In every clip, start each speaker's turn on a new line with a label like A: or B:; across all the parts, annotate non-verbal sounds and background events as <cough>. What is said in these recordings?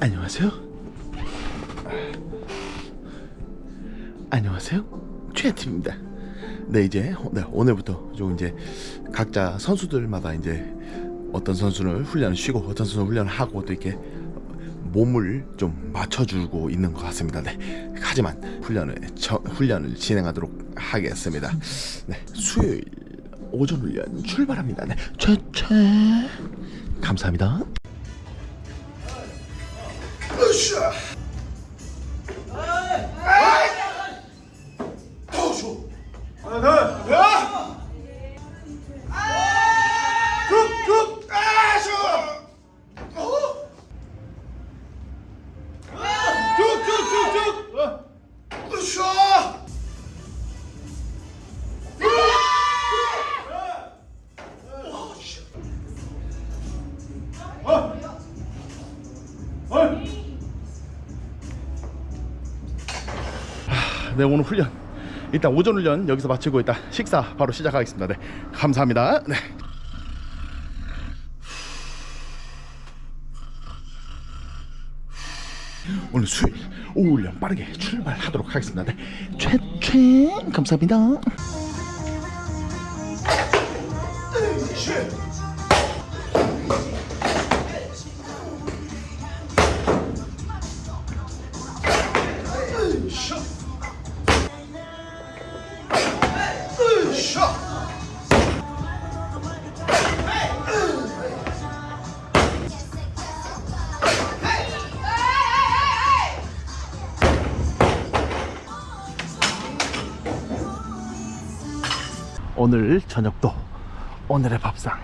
A: 안녕하세요. 안녕하세요. 최팀입니다. 네 이제 네, 오늘부터 좀 이제 각자 선수들마다 이제 어떤 선수는 훈련을 쉬고 어떤 선수는 훈련을 하고 또 이렇게 몸을 좀 맞춰주고 있는 것 같습니다. 네. 하지만 훈련을 저, 훈련을 진행하도록 하겠습니다. 네 수요일 오전 훈련 출발합니다. 네 최최 감사합니다. 네 오늘 훈련 일단 오전 훈련 여기서 마치고 일단 식사 바로 시작하겠습니다. 네 감사합니다. 네. 오늘 수요일 오후 훈련 빠르게 출발하도록 하겠습니다. 네 최최 감사합니다. 오늘 저녁도 오늘의 밥상.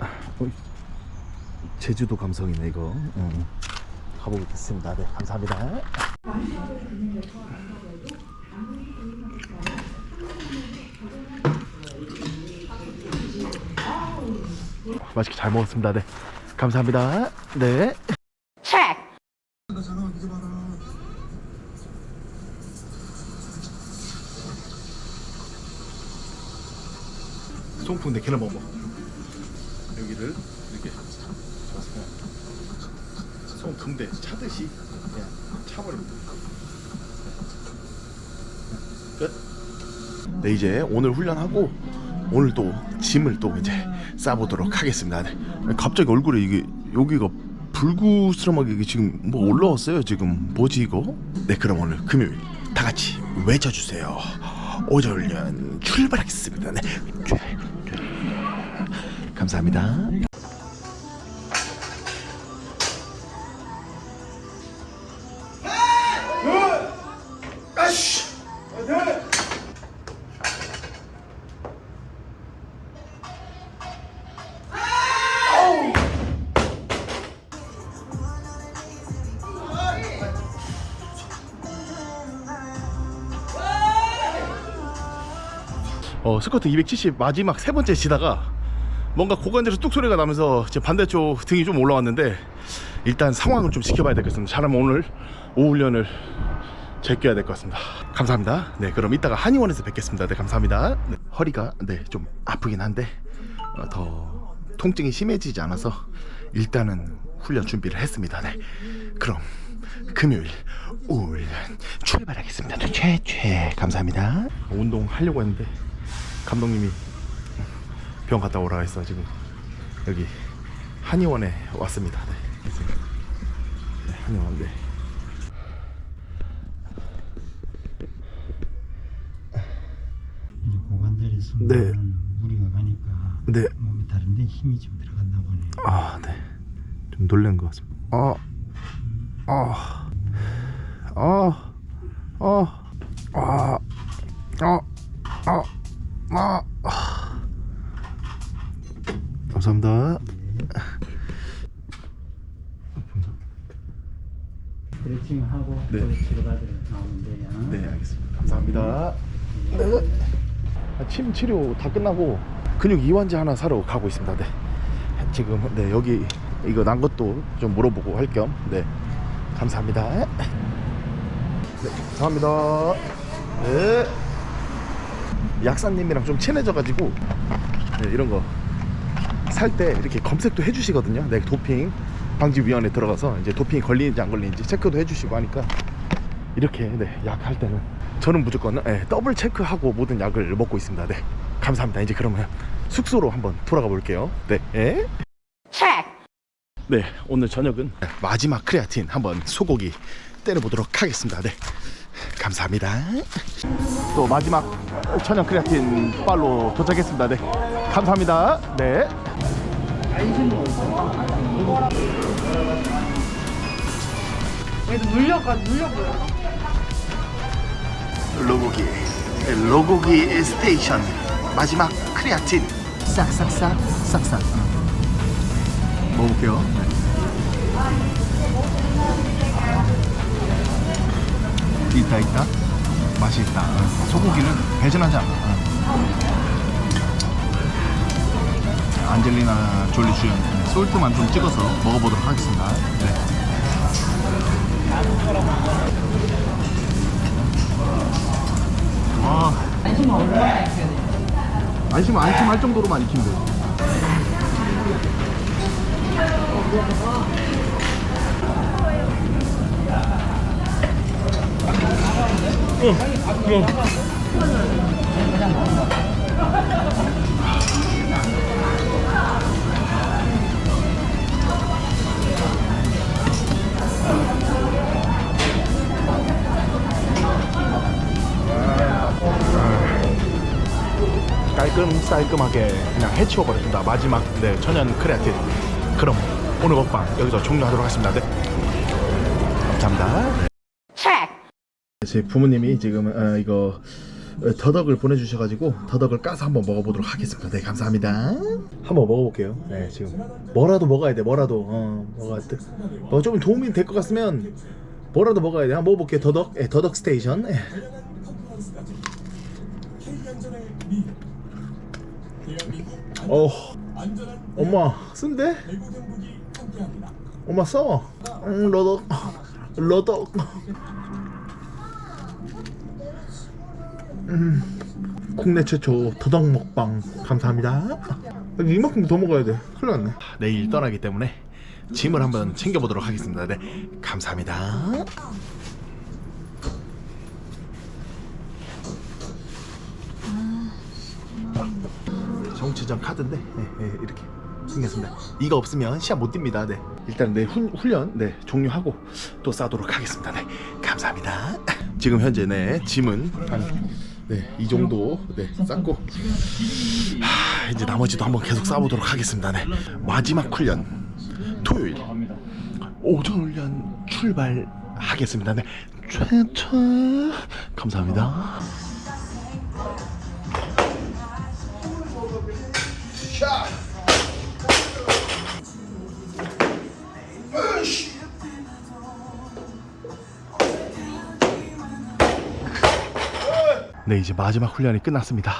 A: 아, 어이, 제주도 감성이네 이거. 음, 가보겠습니다. 네 감사합니다. 맛있게 잘 먹었습니다. 네 감사합니다. 네. 송풍대 걔는 먹어 여기를 이렇게 송풍대 차듯이 그냥 차버립니다 끝. 네 이제 오늘 훈련하고 오늘 또 짐을 또 이제 싸보도록 하겠습니다. 네. 갑자기 얼굴에 이게 여기가 불구스름하게 이게 지금 뭐 올라왔어요. 지금 뭐지 이거? 네 그럼 오늘 금요일 다 같이 외쳐주세요. 오전 훈련 출발하겠습니다. 네. 감사합니다. 어, 스쿼트 270 마지막 세 번째 치다가 뭔가 고관절에서 뚝 소리가 나면서 제 반대쪽 등이 좀 올라왔는데 일단 상황을 좀 지켜봐야 되겠습니다. 잘하면 오늘 오후 훈련을 제껴야 될 것 같습니다. 감사합니다. 네, 그럼 이따가 한의원에서 뵙겠습니다. 네, 감사합니다. 네, 허리가 네, 좀 아프긴 한데 어, 더 통증이 심해지지 않아서 일단은 훈련 준비를 했습니다. 네, 그럼 금요일 오후 훈련 출발하겠습니다. 네, 최최 감사합니다. 운동 하려고 했는데 감독님이 병 갔다 오라 해서 지금 여기 한의원에 왔습니다. 네. 네, 한의원 네.
B: 보관들이
A: 네.
B: 무리가 가니까
A: 네.
B: 몸이 다른데 힘이 좀 들어갔나 보네.
A: 아, 네. 좀 놀란 것 같습니다. 아, 아, 아, 아, 아, 아, 아, 아. 감사합니다.
B: 스트레칭 하고
A: 네.
B: 나오면 돼요.
A: 네, 알겠습니다. 감사합니다. 네. 침 치료 다 끝나고 근육 이완제 하나 사러 가고 있습니다. 네. 지금 네 여기 이거 난 것도 좀 물어보고 할 겸 네. 감사합니다. 네, 감사합니다. 네. 약사님이랑 좀 친해져 가지고 네, 이런 거 살 때 이렇게 검색도 해주시거든요. 네, 도핑 방지위원회 들어가서 이제 도핑이 걸리는지 안 걸리는지 체크도 해주시고 하니까 이렇게 네, 약 할 때는 저는 무조건 네, 더블 체크하고 모든 약을 먹고 있습니다. 네, 감사합니다. 이제 그러면 숙소로 한번 돌아가 볼게요. 네. 예. 네, 오늘 저녁은 마지막 크레아틴 한번 소고기 때려보도록 하겠습니다. 네, 감사합니다. 또 마지막 천연 크레아틴 빨로 도착했습니다. 네, 감사합니다. 네.
C: 얘도 물려가 물려보여.
A: 로고기, 로고기 스테이션 마지막 크레아틴
B: 싹싹싹 싹싹.
A: 먹어볼게요. 있다 있다. 맛이 있다. 소고기는 배전하지 않아. 안젤리나 졸리 주연 솔트만 좀 찍어서 먹어보도록 하겠습니다. 네. 와. 안심은 얼마나 익혀야 돼? 안심은 안심 할 정도로만 익히면 돼. 깔끔깔끔하게 그냥 해치워 버렸습니다. 마지막 네, 천연 크레아틴. 그럼 오늘 먹방 여기서 종료하도록 하겠습니다. 네. 감사합니다. 제 부모님이 지금 어, 이거 어, 더덕을 보내주셔가지고 더덕을 까서 한번 먹어보도록 하겠습니다. 네, 감사합니다. 한번 먹어볼게요. 네, 지금 뭐라도 먹어야 돼. 뭐라도 어, 먹어야 돼. 뭐좀 도움이 될 것 같으면 뭐라도 먹어야 돼. 한번 먹어볼게요. 더덕, 예, 더덕 스테이션. 예. 어, 엄마 쓴데? 엄마 써. 응, 러덕, 러덕. 음, 국내 최초 더덕 먹방 감사합니다. 이만큼 더 먹어야 돼. 큰일 났네. 내일 떠나기 때문에 짐을 한번 챙겨보도록 하겠습니다. 네, 감사합니다. 정치전 카드인데 네, 네, 이렇게 생겼습니다. 이거 없으면 시합 못 뜁니다. 네. 일단 내 훈, 훈련 네, 종료하고 또 싸도록 하겠습니다. 네. 감사합니다. <laughs> 지금 현재 네, 짐은 한 네, 이 정도 네, 쌌고 하, 이제 나머지도 한번 계속 싸보도록 하겠습니다. 네. 마지막 훈련 토요일 오전 훈련 출발하겠습니다. 네. 감사합니다. 네 이제 마지막 훈련이 끝났습니다.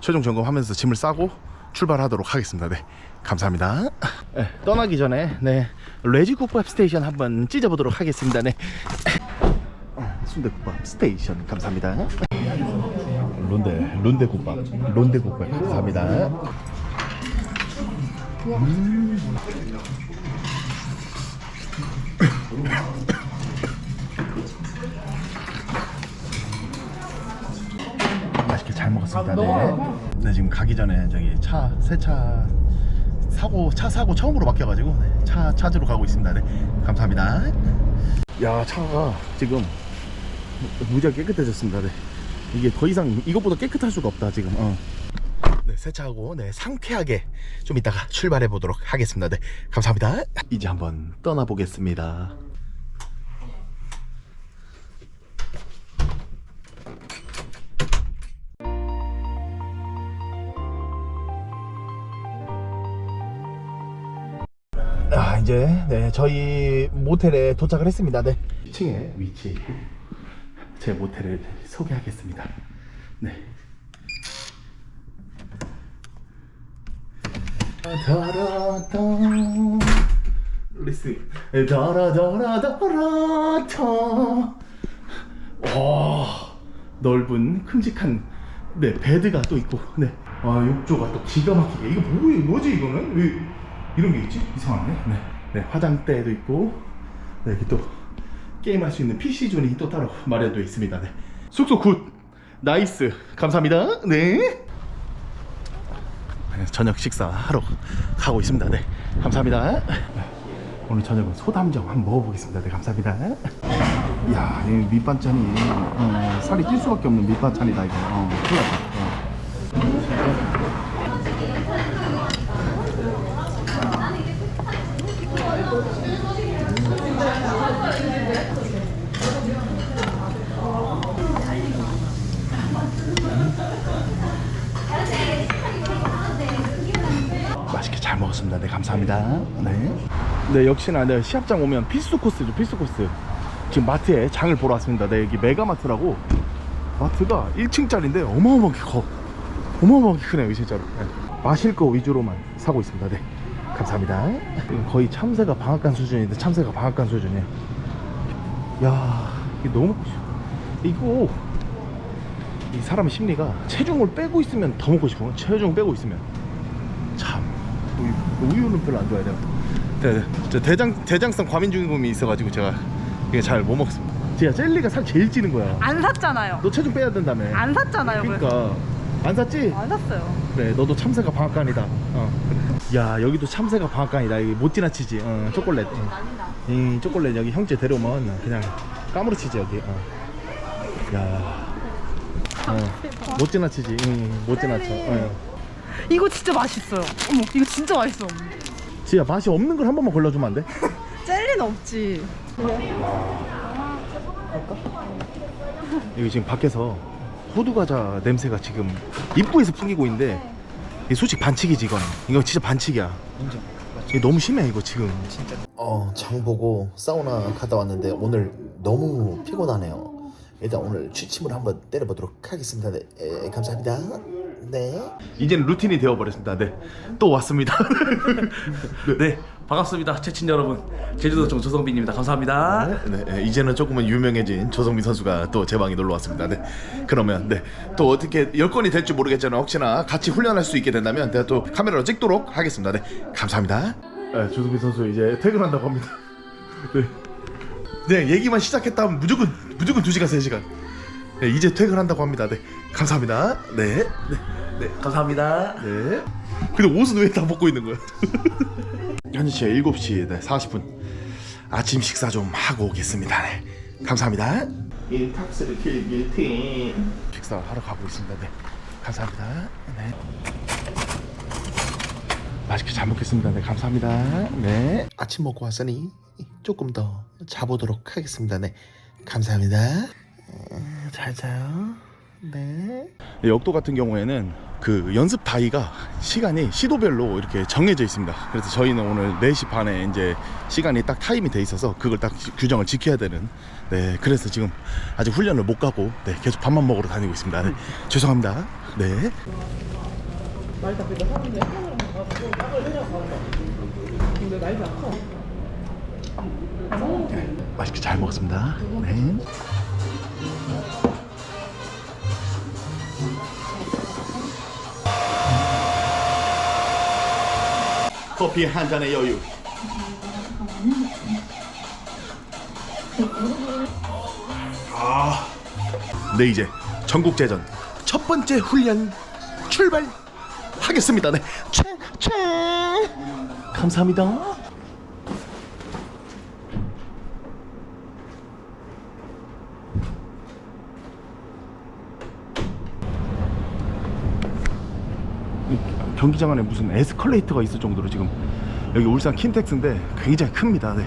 A: 최종 점검하면서 짐을 싸고 출발하도록 하겠습니다. 네 감사합니다. 네, 떠나기 전에 네 레지국밥 스테이션 한번 찢어보도록 하겠습니다. 네. 순대국밥 스테이션 감사합니다. 론데 론데국밥 론데국밥 감사합니다. 맛있게 잘 먹었습니다. 네. 네 지금 가기 전에 저기 차 세차 사고 차 사고 처음으로 바뀌어가지고 네, 차 찾으러 가고 있습니다. 네 감사합니다. 야 차가 지금 무지하게 깨끗해졌습니다. 네. 이게 더 이상 이것보다 깨끗할 수가 없다 지금. 어. 네 세차하고 네 상쾌하게 좀 이따가 출발해 보도록 하겠습니다. 네 감사합니다. 이제 한번 떠나 보겠습니다. 이제 네 저희 모텔에 도착을 했습니다. 네. 2층에 위치 제 모텔을 소개하겠습니다. 네. 다라다 리스. 다라다라다라다 와 넓은 큼직한 네 베드가 또 있고 네아 욕조가 또 기가 막히게. 이거 뭐 뭐지 이거는? 왜 이런 게 있지? 이상하네. 네 네, 화장대도 있고 네, 여기 또 게임할 수 있는 PC 존이 또 따로 마련되어 있습니다. 네. 숙소 굿, 나이스, 감사합니다. 네. 네, 저녁 식사 하러 가고 있습니다. 네, 감사합니다. 오늘 저녁은 소담정 한번 먹어보겠습니다. 네, 감사합니다. 이야, 이 밑반찬이 어, 살이 찔 수밖에 없는 밑반찬이다 이거. 어, 큰일 났다. 어. 맛있게 잘 먹었습니다. 네, 감사합니다. 네. 네, 역시나 네, 시합장 오면 필수 코스죠, 필수 코스. 지금 마트에 장을 보러 왔습니다. 네, 여기 메가마트라고 마트가 1층짜리인데 어마어마하게 커. 어마어마하게 크네요, 진짜로. 네. 마실 거 위주로만 사고 있습니다. 네. 감사합니다. 거의 참새가 방앗간 수준인데 참새가 방앗간 수준이에요. 야, 이게 너무. 이거 이 사람의 심리가 체중을 빼고 있으면 더 먹고 싶어. 체중 빼고 있으면 참 우유, 우유는 별로 안 좋아해요. 네, 네. 저 대장 대장성 과민중금이 있어가지고 제가 이게 잘 못 먹습니다. 제가 젤리가 살 제일 찌는 거야.
C: 안 샀잖아요.
A: 너 체중 빼야 된다며.
C: 안 샀잖아요. 그래서.
A: 그러니까 안 샀지?
C: 안 샀어요.
A: 그래, 너도 참새가 방앗간이다. 어. 야, 여기도 참새가 방앗간이다. 여기 못 지나치지. 어, 초콜릿. 응. 이 초콜릿 여기 형제 데려오면 그냥 까무러치지 여기. 어. 야. 어, 못 지나치지. 응, 못 지나쳐. 어.
C: 이거 진짜 맛있어요. 어머, 이거 진짜 맛있어.
A: 지야 맛이 없는 걸 한 번만 골라주면 안 돼? <laughs>
C: 젤리는 없지.
A: 여기 지금 밖에서 호두 과자 냄새가 지금 입구에서 풍기고 있는데 이게 솔직히 반칙이지 이건 이거 진짜 반칙이야 이게 너무 심해 이거 지금
D: 어, 장 보고 사우나 갔다 왔는데 오늘 너무 피곤하네요. 일단 오늘 취침을 한번 때려보도록 하겠습니다. 네, 에, 감사합니다. 네.
A: 이제는 루틴이 되어버렸습니다 네 또 왔습니다 <laughs>
E: 네, 반갑습니다. 채친 여러분. 제주도청 조성빈입니다. 감사합니다.
A: 네, 네, 이제는 조금은 유명해진 조성민 선수가 또 제 방에 놀러 왔습니다 네 그러면 네 또 어떻게 여건이 될지 모르겠지만 혹시나 같이 훈련할 수 있게 된다면 내가 또 카메라로 찍도록 하겠습니다 네 감사합니다 네, 조성민 선수 이제 퇴근한다고 합니다 <laughs> 네. 네 얘기만 시작했다면 무조건 무조건 2시간 3시간 네, 이제 퇴근한다고 합니다 네 감사합니다 네 네.
E: 네, 감사합니다.
A: 네. 근데 옷은 왜 다 벗고 있는 거야? <laughs> 현재 시각 7시 네, 40분. 아침 식사 좀 하고 오겠습니다. 네. 감사합니다. 인탁스를 킬빌팀 식사 하러 가고 있습니다. 네. 감사합니다. 네. 맛있게 잘 먹겠습니다. 네, 감사합니다. 네.
D: 아침 먹고 왔으니 조금 더 자보도록 하겠습니다. 네. 감사합니다. 어, 잘 자요. 네.
A: 역도 같은 경우에는 그 연습 다이가 시간이 시도별로 이렇게 정해져 있습니다. 그래서 저희는 오늘 4시 반에 이제 시간이 딱 타임이 돼 있어서 그걸 딱 지- 규정을 지켜야 되는 네 그래서 지금 아직 훈련을 못 가고 네 계속 밥만 먹으러 다니고 있습니다. 네, 죄송합니다. 네. 네, 맛있게 잘 먹었습니다. 네. 커피 한 잔의 여유. 아, 네 이제 전국제전 첫 번째 훈련 출발하겠습니다. 네, 최, 최, 감사합니다. 경기장 안에 무슨 에스컬레이터가 있을 정도로 지금 여기 울산 킨텍스인데 굉장히 큽니다. 네.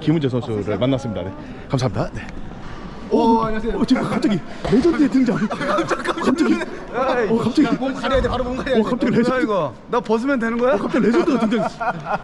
A: 김은재 선수를 만났습니다. 네. 감사합니다. 네. 오, 안녕하세요. 어, 지금 갑자기 레전드의 등장. 갑자기. 어, 갑자기. 몸 가려야 돼. 바로 몸 가려야 돼. 어, 갑자기 레전드. 이거. 나 벗으면 되는 거야? 어, 갑자기 레전드가 등장 <laughs>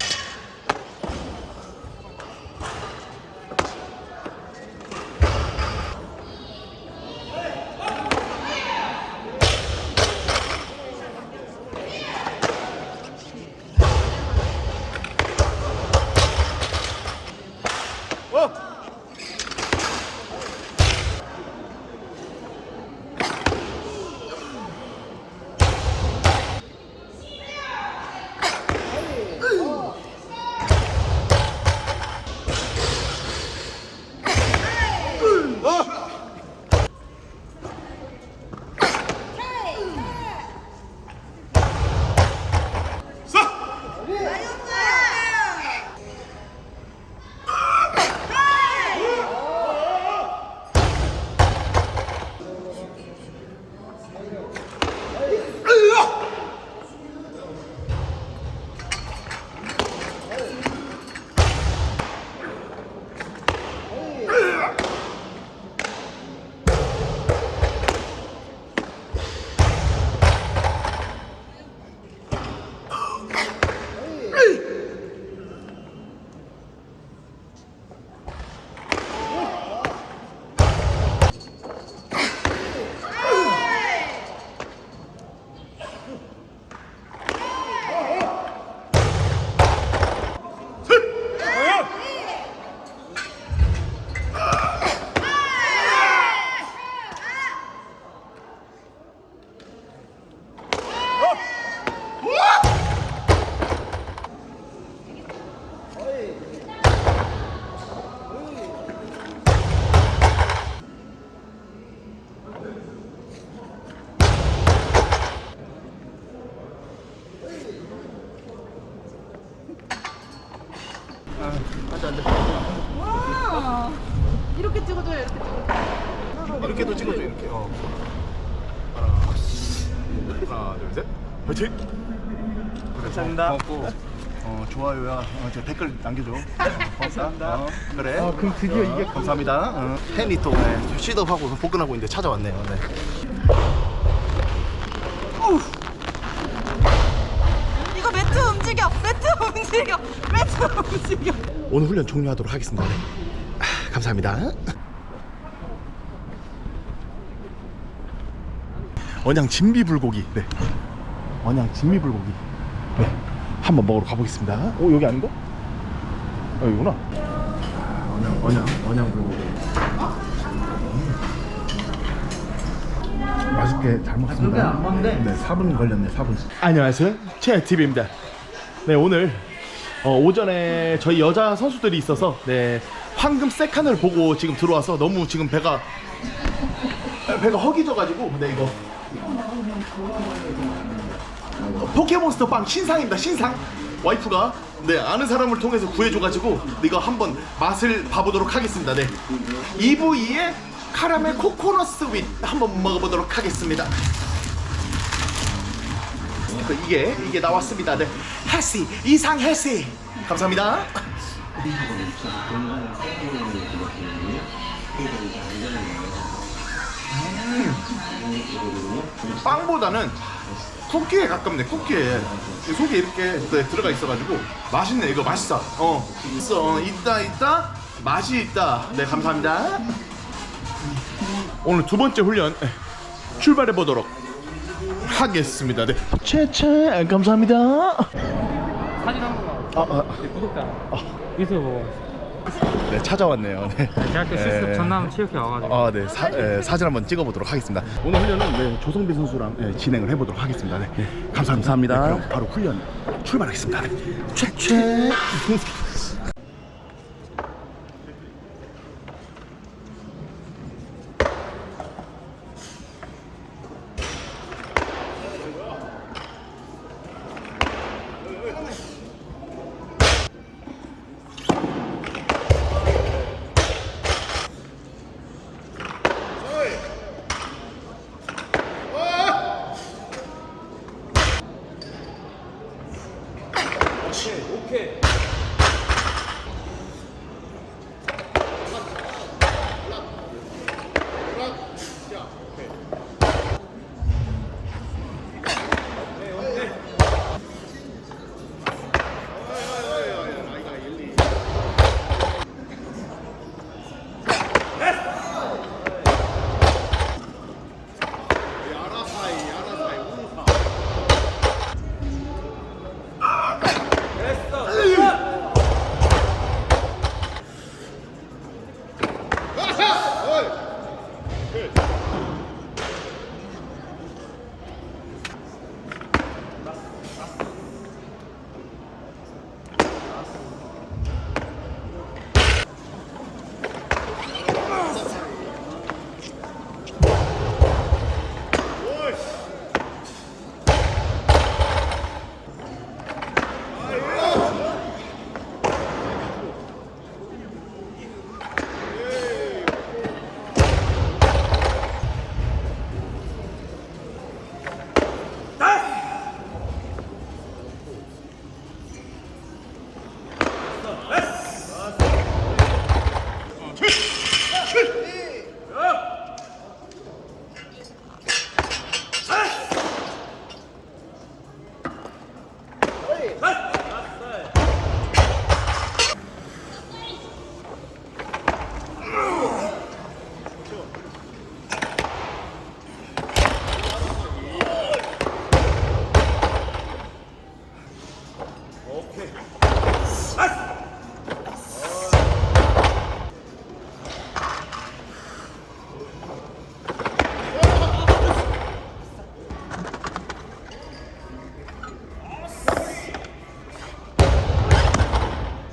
A: 감사합니다. 고맙고. 어 좋아요야. 어, 저 댓글 남겨줘. 감사합니다. 어, 그래. 아 그럼 드디어 이게 감사합니다. 어. 팬이 또 네, 시덥하고 복근하고 있는데 찾아왔네요. 네.
C: 이거 매트 움직여 매트 움직여 매트 움직여
A: 오늘 훈련 종료하도록 하겠습니다. 네. 아, 감사합니다. 언양 진미 불고기. 네. 언양 진미 불고기. 네. 한번 먹으러 가보겠습니다. 오 여기 아닌가? 아 여기구나. 언양 언양 언양 불고기. 음. 맛있게 잘 먹습니다. 네, 4분 걸렸네, 4분. 안녕하세요. 최TV입니다. 네, 오늘 어, 오전에 저희 여자 선수들이 있어서 네, 황금 세칸을 보고 지금 들어와서 너무 지금 배가 배가 허기져가지고 네 이거 어, 포켓몬스터 빵 신상입니다 신상. 와이프가 네 아는 사람을 통해서 구해줘가지고 이거 한번 맛을 봐보도록 하겠습니다 네. 이브이의 카라멜 코코넛 스윗 한번 먹어보도록 하겠습니다. 그 이게 이게 나왔습니다 네. 해시 이상 해시 감사합니다. 빵보다는 쿠키에 가깝네 쿠키에. 속에 이렇게 네, 들어가 있어가지고 맛있네 이거 맛있어. 어. 있어. 어, 있다 있다. 맛이 있다. 네 감사합니다. 오늘 두 번째 훈련 에, 출발해 보도록 하겠습니다. 네. 채채 감사합니다.
F: 사진 한 번만
A: 아, 아,
F: 구독자. 유튜브 보고
A: 네 찾아왔네요 네.
F: 대학교
A: 에.
F: 실습 전남 체육회 와가지고
A: 아, 네. 사, 에, 사진 한번 찍어보도록 하겠습니다. 오늘 훈련은 네, 조성빈 선수랑 예, 진행을 해보도록 하겠습니다. 네. 감사합니다. 네, 그럼 바로 훈련 출발하겠습니다. 네. 최 최.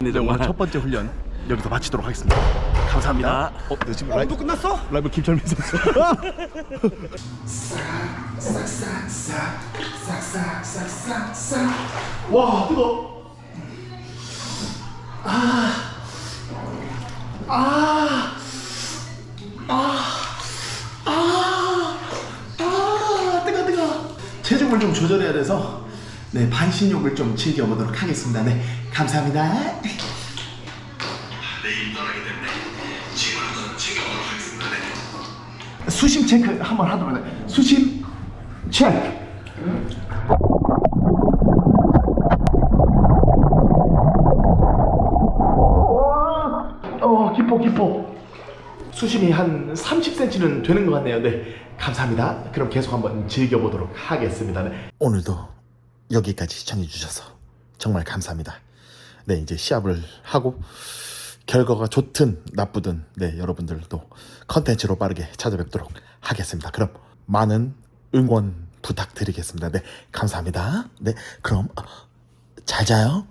A: 재밌었네 정말. 오늘 첫 번째 훈련 여기서 마치도록 하겠습니다. 감사합니다. 어, 아. 어, 네, 지금 라이브 끝났어? 라이브 김철민 선수. <laughs> 와 뜨거. 아. 아. 아. 아 뜨거 뜨거. 체중을 좀 조절해야 돼서 네 반신욕을 좀 즐겨보도록 하겠습니다. 네 감사합니다. 내일 떠나기 때문에 지금 한번 챙겨보도록 하겠습니다. 네. 수심 체크 한번 하도록 해. 수심 체크. 어 깊어 깊어. 수심이 한 30cm는 되는 것 같네요. 네, 감사합니다. 그럼 계속 한번 즐겨보도록 하겠습니다. 네.
D: 오늘도 여기까지 시청해주셔서 정말 감사합니다. 네, 이제 시합을 하고 결과가 좋든 나쁘든 네, 여러분들도 컨텐츠로 빠르게 찾아뵙도록 하겠습니다. 그럼 많은 응원 부탁드리겠습니다. 네, 감사합니다. 네, 그럼 어, 잘 자요.